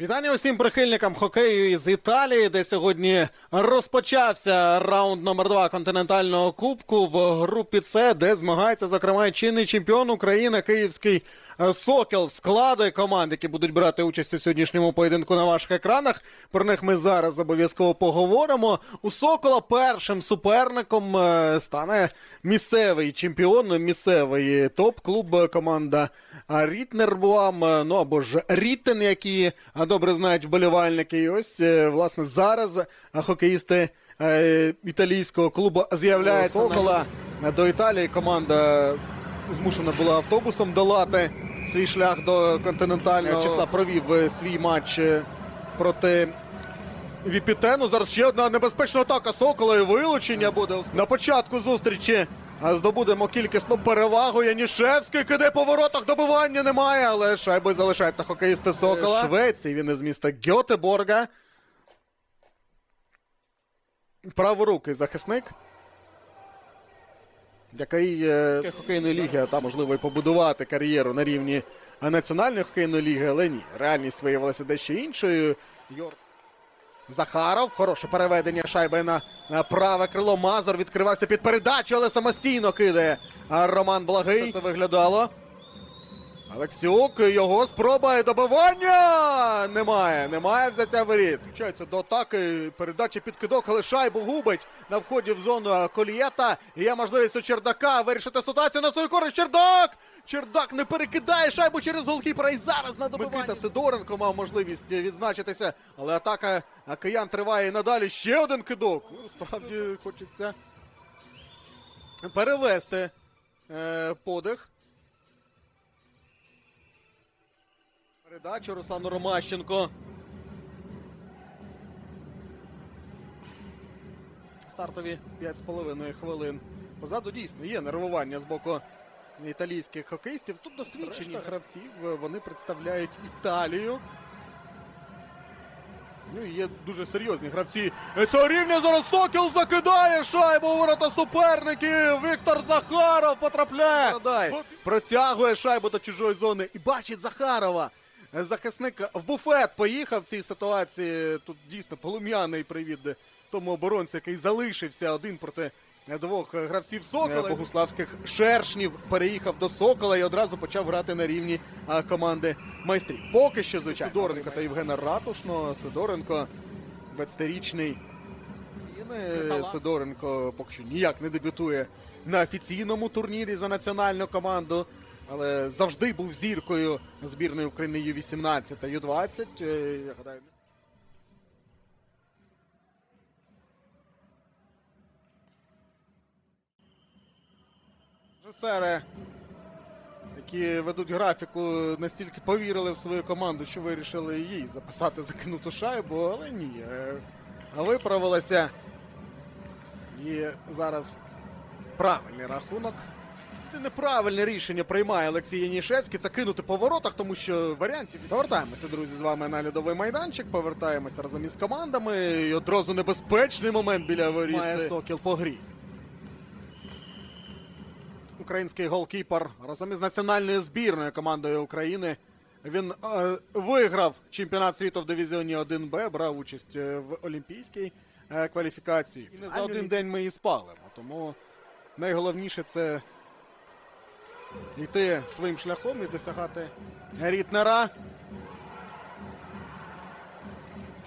Вітання усім прихильникам хокею із Італії, де сьогодні розпочався раунд номер 2 континентального кубку в групі С, де змагається, зокрема, чинний чемпіон України Київський е, Сокіл. Склади команд, які будуть брати участь у сьогоднішньому поєдинку на ваших екранах. Про них ми зараз обов'язково поговоримо. У Сокола першим суперником е, стане місцевий чемпіон, місцевий топ-клуб команда Рітнербуам, е, ну або ж Ріттен, які добре знають вболівальники. І ось, е, власне, зараз хокеїсти е, італійського клубу з'являються Сокола. До Італії команда змушена була автобусом долати свій шлях до континентального числа. Провів е, свій матч е, проти Віпітену. Зараз ще одна небезпечна атака Сокола і вилучення буде на початку зустрічі. Здобудемо кількісну перевагу. Янішевський киде по воротах. Добивання немає, але шайбою залишаються хокеїсти Сокола. Швеції він із міста Гьотеборга. Праворукий захисник. Який е, хокейної ліги, а там можливо і побудувати кар'єру на рівні е, національної хокейної ліги, але ні. Реальність виявилася дещо іншою. Йор... Захаров, хороше переведення шайби на праве крило. Мазур відкривався під передачу, але самостійно кидає Роман Благий. Це виглядало. Алексюк, його спроба і добивання! Немає, немає взяття воріт. Включається до атаки, передача під кидок, але шайбу губить на вході в зону колієта. Є можливість у Чердака вирішити ситуацію на свою користь. Чердак! Чердак не перекидає шайбу через голкіпера і зараз на добивання. Микита Сидоренко мав можливість відзначитися, але атака киян триває і надалі. Ще один кидок. Ну, Справді хочеться перевести е, подих. Передачу Руслану Ромащенко. Стартові 5,5 хвилин. Позаду дійсно є нервування з боку італійських хокеїстів. Тут досвідчені гравців. Вони представляють Італію. Ну і є дуже серйозні гравці. Цього рівня зараз Сокіл закидає шайбу у ворота суперників. Віктор Захаров потрапляє. Протягує шайбу до чужої зони і бачить Захарова. Захисник в буфет поїхав в цій ситуації. Тут дійсно полум'яний привід тому оборонцю, який залишився один проти двох гравців Сокола. Богуславських шершнів переїхав до Сокола і одразу почав грати на рівні команди майстрів. Поки що, звичайно, Сидоренко та Євгена Ратушно. Сидоренко 20-річний. Сидоренко поки що ніяк не дебютує на офіційному турнірі за національну команду. Але завжди був зіркою збірної України Ю-18 та Ю-20. Е, Я гадаю, Режисери, які ведуть графіку, настільки повірили в свою команду, що вирішили їй записати закинуту шайбу, але ні. е, Виправилася. І зараз правильний рахунок. І Неправильне рішення приймає Олексій Янішевський. Це кинути по воротах, тому що варіантів. Повертаємося, друзі, з вами на льодовий майданчик. Повертаємося разом із командами. І одразу небезпечний момент біля воріт. Має Сокіл по грі. Український голкіпер разом із національною збірною командою України. Він е, виграв чемпіонат світу в дивізіоні 1Б, брав участь е, в олімпійській е, кваліфікації. І не за один день ми її спалимо. Тому найголовніше це йти своїм шляхом і досягати рітнера.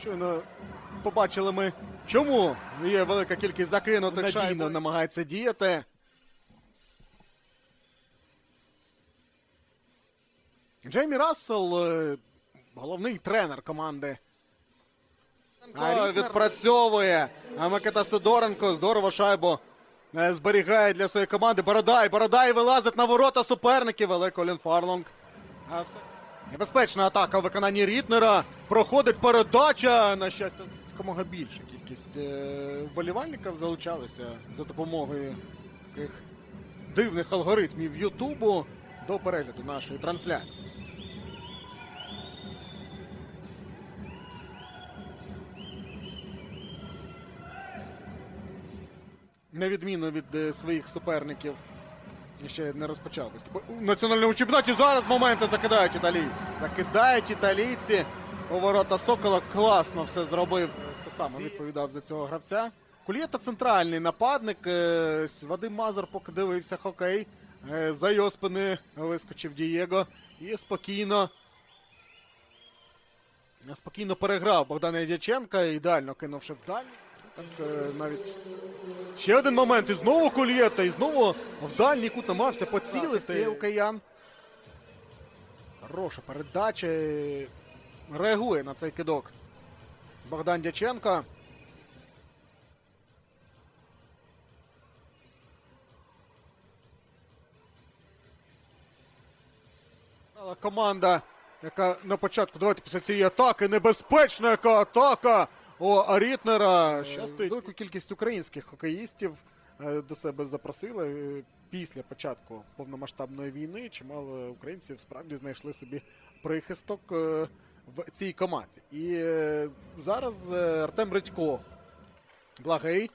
Щойно побачили ми, чому є велика кількість закинутих надійно намагається діяти. Джеймі Рассел, е, головний тренер команди. А, відпрацьовує. А Микита Сидоренко здорово шайбу зберігає для своєї команди. Бородай, Бородай вилазить на ворота суперників, але Колін Фарлонг. А все. Небезпечна атака в виконанні Рітнера. Проходить передача. На щастя, якомога більша кількість е, вболівальників залучалися за допомогою таких дивних алгоритмів Ютубу до перегляду нашої трансляції. На відміну від е, своїх суперників, ще не розпочав виступ. У національному чемпіонаті зараз моменти закидають італійці. Закидають італійці. у ворота Сокола. Класно все зробив. Хто саме відповідав за цього гравця. Кулєта центральний нападник. Е, Вадим Мазур поки дивився хокей. Е, За його спини вискочив Дієго і спокійно. Спокійно переграв Богдана Дяченка, ідеально кинувши вдаль. Так е, навіть ще один момент. І знову Кулєта, і знову в дальній кут намагався поцілити у киян. Хороша передача. Реагує на цей кидок. Богдан Дяченко. Команда, яка на початку, давайте після цієї атаки, небезпечна яка атака у Арітнера. Щастить. Велику кількість українських хокеїстів е, до себе запросили е, після початку повномасштабної війни. Чимало українців справді знайшли собі прихисток е, в цій команді. І зараз Артем Редько, благий,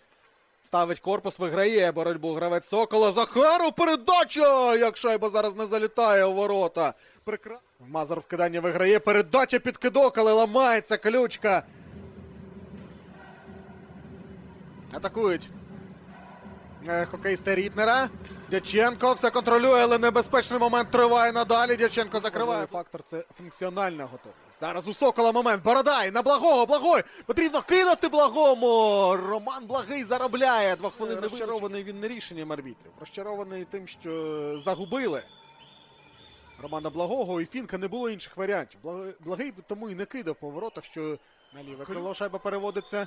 ставить корпус, виграє боротьбу гравець Сокола. Захаров передача! Як шайба зараз не залітає у ворота. Прекра... Мазур вкидання виграє. Передача під кидок, але ламається ключка. Атакують. Е, Хокеїсти Рітнера. Дяченко все контролює, але небезпечний момент триває надалі. Дяченко закриває. Фактор це функціональна готовність. Зараз у Сокола момент. Бородай на благого. Благой. Потрібно кинути благому. Роман Благий заробляє. Два хвилини. Розчарований він не рішенням арбітрів. Розчарований тим, що загубили. Романа Благого і Фінка не було інших варіантів. Благий тому і не кидав по воротах, що на ліве крило шайба переводиться.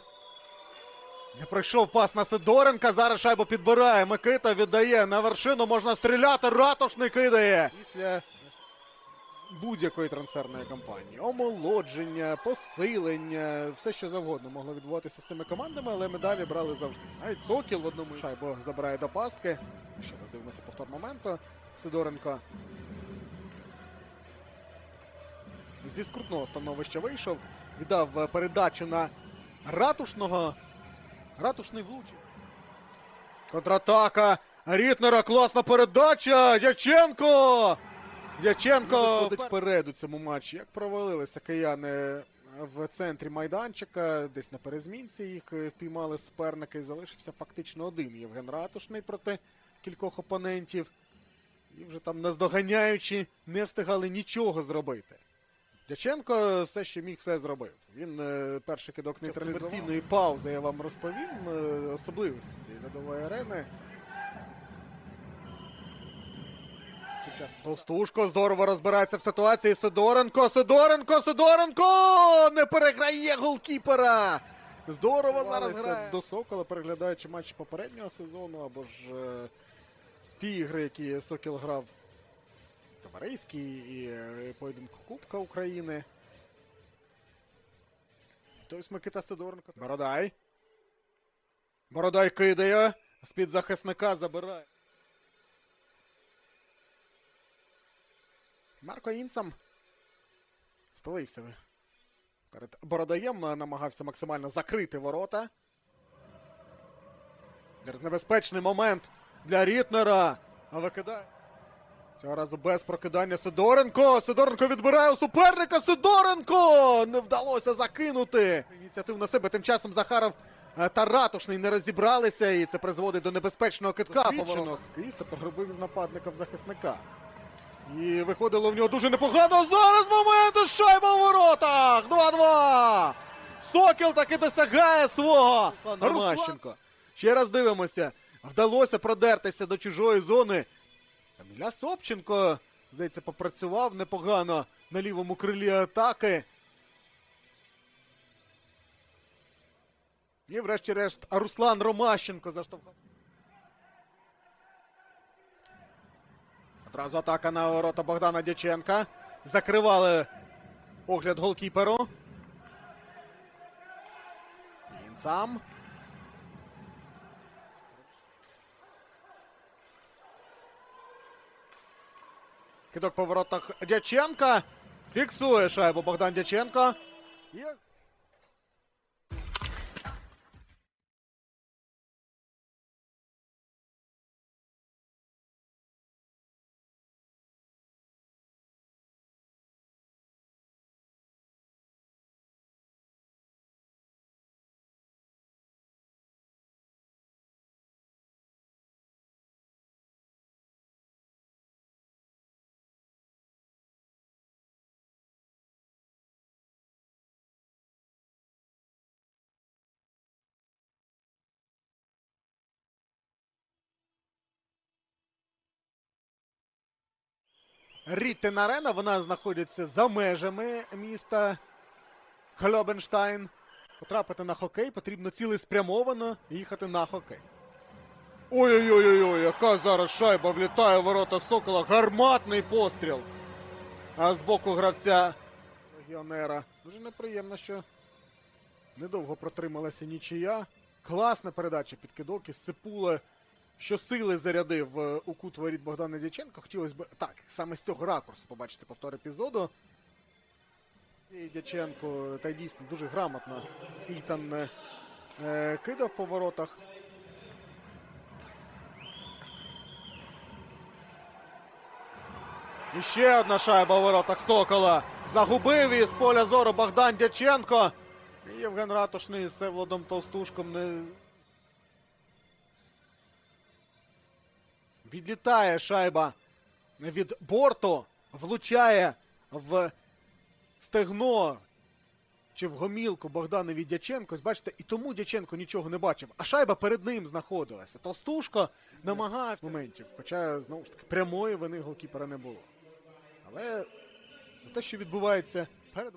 Не пройшов пас на Сидоренка. Зараз шайбу підбирає. Микита віддає на вершину. Можна стріляти. Ратушний кидає. Після будь-якої трансферної кампанії. Омолодження, посилення, все що завгодно могло відбуватися з цими командами, але медалі брали завжди. Навіть Сокіл в одному шайбу забирає до пастки. Ще раз дивимося повтор моменту. Сидоренко. Зі скрутного становища вийшов. Віддав е, передачу на ратушного. Ратушний влучив. Контратака. Рітнера. Класна передача. Дяченко. Дяченко виходить вперед у цьому матчі. Як провалилися кияни в центрі майданчика, десь на перезмінці їх е, впіймали суперники. Залишився фактично один Євген Ратушний проти кількох опонентів. І вже там наздоганяючи, не встигали нічого зробити. Дяченко все, що міг, все зробив. Він е, перший кидок нейтралізаційної паузи, я вам розповім. е, особливості цієї льодової арени. Тим часом Толстушко здорово розбирається в ситуації. Сидоренко, Сидоренко, Сидоренко! Не переграє голкіпера! Здорово зараз грає. до Сокола, переглядаючи матч попереднього сезону, або ж е, ті ігри, які Сокіл грав товариський і е, поєдинку Кубка України. Тобто Микита Сидоренко. Бородай. Бородай кидає. З-під захисника забирає. Марко Інсам столився перед Бородаєм, е, намагався максимально закрити ворота. Зараз небезпечний момент для Рітнера. А викидає. Цього разу без прокидання Сидоренко. Сидоренко відбирає у суперника. Сидоренко! Не вдалося закинути. Ініціативу на себе. Тим часом Захаров е, та Ратушний не розібралися, і це призводить до небезпечного китка. Кріста погребив з нападника в захисника. І виходило в нього дуже непогано. Зараз момент! Шайба в воротах! 2-2! Сокіл таки досягає свого. Руслан Ще раз дивимося. Вдалося продертися до чужої зони. Там Ілля Собченко, здається, попрацював непогано на лівому крилі атаки. І врешті-решт Руслан Ромащенко заштовхав. Одразу атака на ворота Богдана Дяченка. Закривали огляд голкіперу. Він сам. Кидок по воротах Дяченка. Фіксує шайбу Богдан Дяченко. Ріттен Арена. Вона знаходиться за межами міста Хльобенштайн. Потрапити на хокей потрібно цілеспрямовано їхати на хокей. Ой-ой-ой, яка зараз шайба влітає в ворота Сокола. Гарматний постріл. А з боку гравця легіонера. Дуже неприємно, що недовго протрималася нічия. Класна передача під кидок із Сипула. Що сили зарядив е, у кут воріт Богдана Дяченко. Хотілося б так, саме з цього ракурсу побачити повтор епізоду. Дяченко та й дійсно дуже грамотно Ітан е, е, кидав по воротах. І ще одна шайба у воротах Сокола. Загубив її з поля зору Богдан Дяченко. Євген Ратушний з Всеволодом Толстушком не. Відлітає шайба від борту, влучає в стегно чи в гомілку Богданові Дяченко. Бачите, і тому Дяченко нічого не бачив. А шайба перед ним знаходилася. Толстушко намагався моментів. Хоча, знову ж таки, прямої вини голкіпера не було. Але за те, що відбувається перед.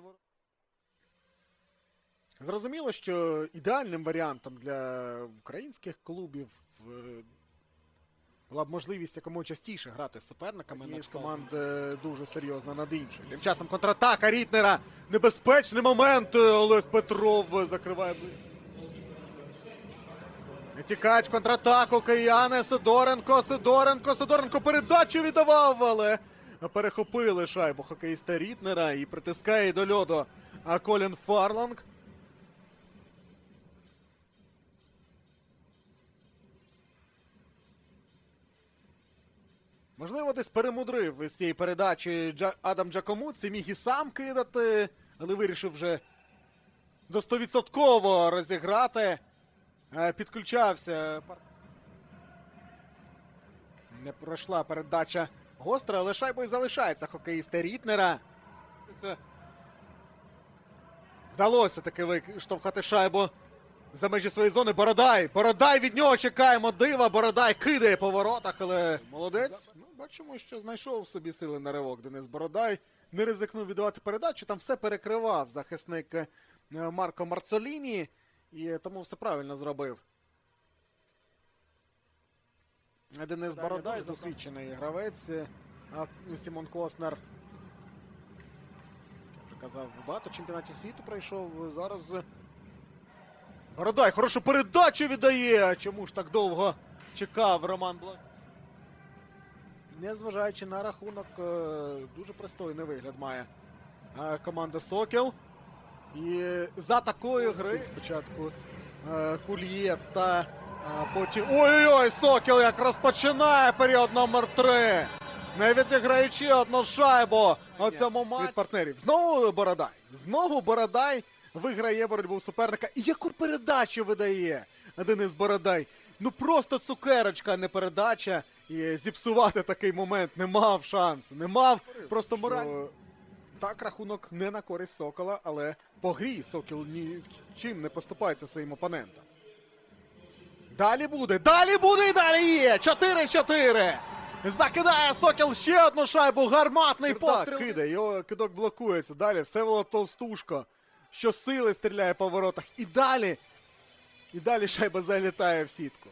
Зрозуміло, що ідеальним варіантом для українських клубів е, була б можливість якомога частіше грати з суперниками. Однієї з команд е, дуже серйозно над іншою. Тим часом контратака Рітнера. Небезпечний момент. е, Олег Петров закриває. тікають контратаку кияни. Сидоренко, Сидоренко, Сидоренко передачу віддавав, але перехопили шайбу хокеїста Рітнера і притискає до льоду. А Колін Фарланг. Можливо, десь перемудрив із цієї передачі Джа- Адам Джакомуці. Міг і сам кидати, але вирішив вже до 100% розіграти. Е, Підключався. Не пройшла передача гостра, але шайбою залишається хокеїста Рітнера. Це вдалося таки виштовхати шайбу за межі своєї зони. Бородай! Бородай від нього чекаємо дива. Бородай кидає по воротах, але молодець. Бачимо, що знайшов в собі сили на ривок Денис Бородай. Не ризикнув віддавати передачу. Там все перекривав захисник е, Марко Марцоліні. І тому все правильно зробив. Денис Бородай, досвідчений гравець. А Сімон Коснер. Як вже казав, багато чемпіонатів світу пройшов. Зараз. Бородай хорошу передачу віддає. Чому ж так довго чекав Роман Блак? Незважаючи на рахунок, е, дуже пристойний вигляд має е, команда Сокіл. І за такою гри спочатку е, Кульє та потім. Ой-ой-ой! Сокіл як розпочинає період номер 3 Не відіграючи одну шайбу у цьому матчі від партнерів. Знову Бородай. Знову Бородай виграє боротьбу суперника. І яку передачу видає Денис Бородай? Ну просто цукерочка, а не передача. І зіпсувати такий момент не мав шансу. Не мав просто морально. Так, рахунок не на користь Сокола, але по грі Сокіл ні в чим не поступається своїм опонентам. Далі буде, далі буде і далі є! 4-4! Закидає Сокіл ще одну шайбу, гарматний постріл. Кидає, його кидок блокується. Далі Всеволод Толстушко. Що сили стріляє по воротах. І далі. І далі шайба залітає в сітку.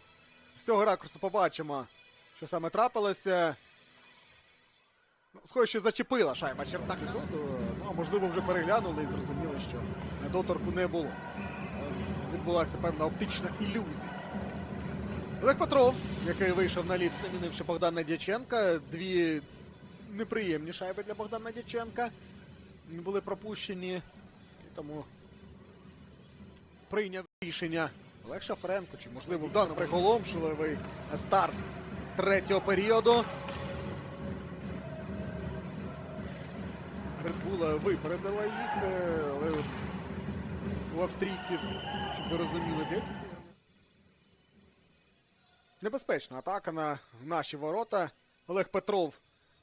З цього ракурсу побачимо, що саме трапилося. Ну, Схоже, що зачепила шайба черта епізоду. Ну, а можливо, вже переглянули і зрозуміли, що доторку не було. Е, Відбулася певна оптична ілюзія. Олег Петров, який вийшов на лід, замінивши Богдана Дяченка. Дві неприємні шайби для Богдана Дяченка були пропущені. І тому прийняв рішення Олег Шафренко, чи можливо вдано приголомшливий старт третього періоду. Редбула випередила їх, е, але у австрійців, щоб ви розуміли, 10. Небезпечна атака на наші ворота. Олег Петров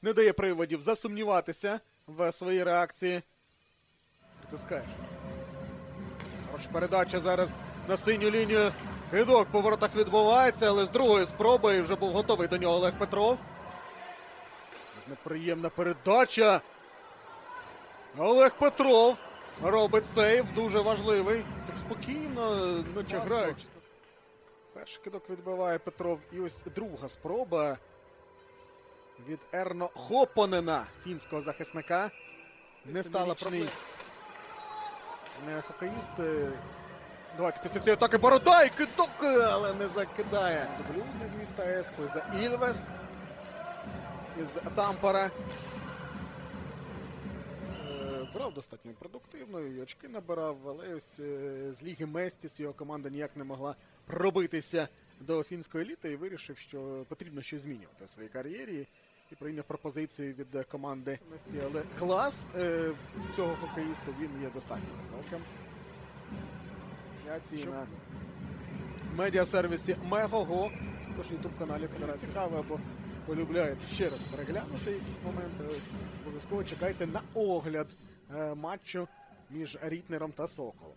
не дає приводів засумніватися в своїй реакції. Притискаєш. Хороша передача зараз на синю лінію. Кидок по воротах відбувається, але з другої спроби вже був готовий до нього Олег Петров. Неприємна передача. Олег Петров робить сейв, дуже важливий. Так спокійно, наче граючись. Перший кидок відбиває Петров. І ось друга спроба від Ерно Хопонена, фінського захисника. Не стала проблем. Хокеїст. Е, Давайте після цієї атаки Бородай, кидок, але не закидає. Блюз із міста Еспо за Ільвес із Тампора. Е, Брав достатньо продуктивно, і очки набирав, але ось е, з Ліги Местіс його команда ніяк не могла пробитися до фінської еліти і вирішив, що потрібно щось змінювати в своїй кар'єрі. І прийняв пропозицію від е, команди. Месті. Але клас е, цього хокеїста він є достатньо високим. Трансляції на медіасервісі Мегого. Також ютуб каналі Федерації Цікаво або полюбляєте ще раз переглянути якісь моменти. Обов'язково чекайте на огляд е, матчу між Рітнером та Соколом.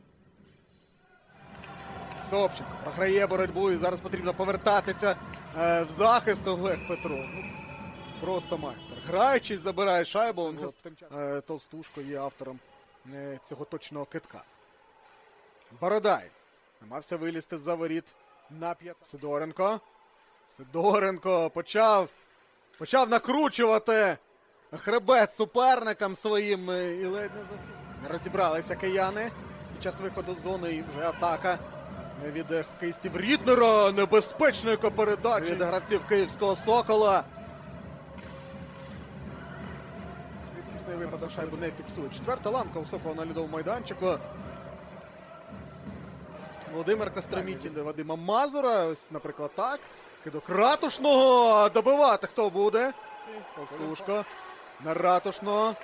Собченко програє боротьбу і зараз потрібно повертатися е, в захист Олег Петров. Ну, просто майстер. Граючись, забирає шайбу. Е, Толстушко є автором цього точного китка. Бородай. Намагався вилізти з-за воріт на п'ят. Сидоренко. Сидоренко почав. Почав накручувати хребет суперникам своїм е, і ледь не засунув. Не розібралися кияни під час виходу з зони і вже атака від хокеїстів Ріднера. Небезпечна передача від гравців київського сокола. Рідкісний випадок шайбу не фіксує. Четверта ланка у Сокола на льодовому майданчику. Володимир Костромітін до Вадима Мазура. Ось, наприклад, так. Кидок ратушного. Добивати хто буде? Толстушко. На ратушного.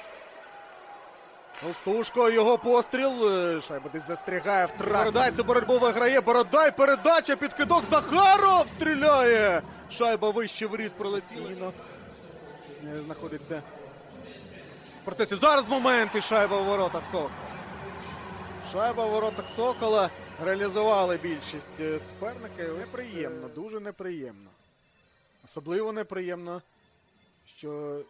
Толстушко, його постріл. Е, Шайба десь застрягає, втратив. Бородай цю боротьбу виграє. Бородай, передача, підкидок. Захаров стріляє. Шайба вище воріт пролетіла. Е, Знаходиться в процесі. Зараз момент і шайба в воротах Сокола. Шайба в воротах Сокола. Реалізували більшість е, суперників. Неприємно, дуже неприємно. Особливо неприємно, що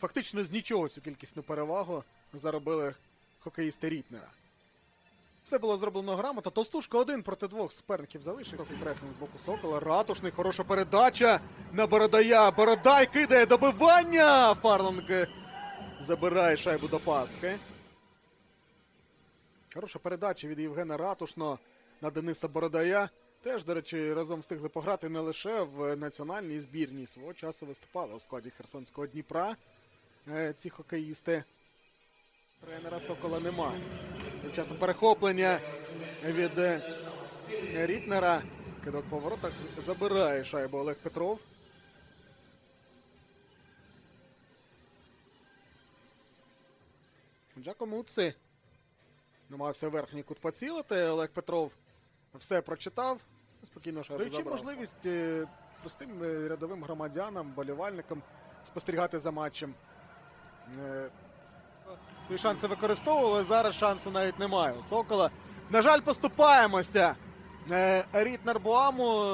фактично з нічого цю кількісну перевагу заробили хокеїсти Рітнера. Все було зроблено грамотно. Толстушка один проти двох суперників залишився. Пресинг з боку Сокола. Ратушний, хороша передача на Бородая. Бородай кидає добивання. Фарланг е, забирає шайбу до пастки. Хороша передача від Євгена Ратушно на Дениса Бородая. Теж, до речі, разом встигли пограти не лише в національній збірній. Свого часу виступали у складі Херсонського Дніпра. Е, Ці хокеїсти. Тренера Сокола немає. Тим часом перехоплення від е, Рітнера. Кидок по забирає шайбу Олег Петров. Джако Муци намагався верхній кут поцілити. Олег Петров все прочитав. Спокійно Даючи забрав. можливість е, простим е, рядовим громадянам, болівальникам спостерігати за матчем. Е, Свої шанси використовували. Зараз шансу навіть немає у Сокола. На жаль, поступаємося. Е, Рітнер Буаму.